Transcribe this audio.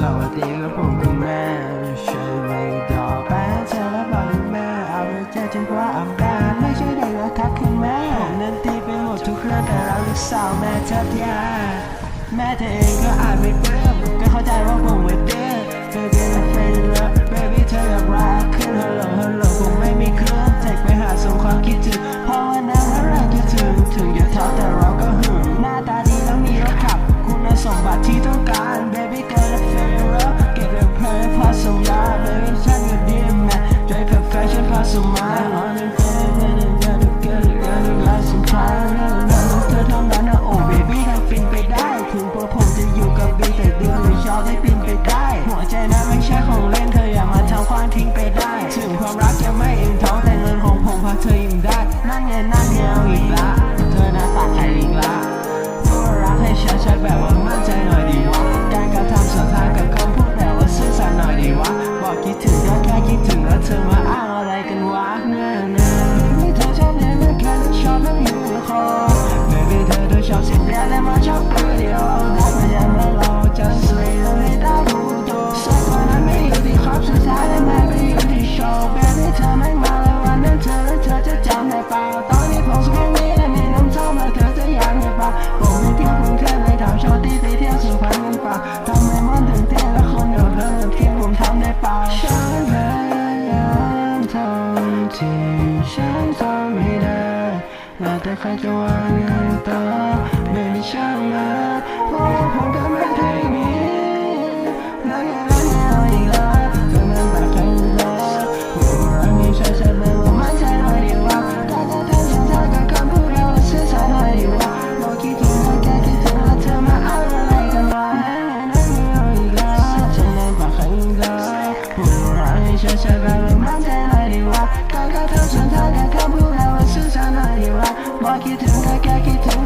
สวัสดีครับผมคุณแม่ช่วยไมดต่อแป้เธอและบอกคุณแม่เอาใจอจนกว่าอำนาจไม่ใช่ได้รักทักคุณแม่ผนั้นตีไปหมดทุกเรื่องแต่เราลูกสาวแม่แทบแยาแม่เธอเองก็อาจไม่เปลื้มก็เข้าใจว่าผม ปล่าตอนนี้ผมสุขุมวิทและมีน้ำชอบมาเธอจะอยากหรือเปล่าผมไปเที่ยวกรุงเทพไปถามโชติไปเที่ยวสุพรรณกันเปล่าทำไมมันถึงเที่ยและคนเดียเธอกัที่ผมทำได้เปล่าฉันพยายามทำที่ฉันทำให้ได้แต่ใครจะว่าไงต่อ ฉันก็รู้มันแค่ไหนดีวะตอนก็ทำฉันเธอแต่ก็พูดแล้วว่าสู้จะไหนดีวะบอกคิดถึงแค่คิดถึง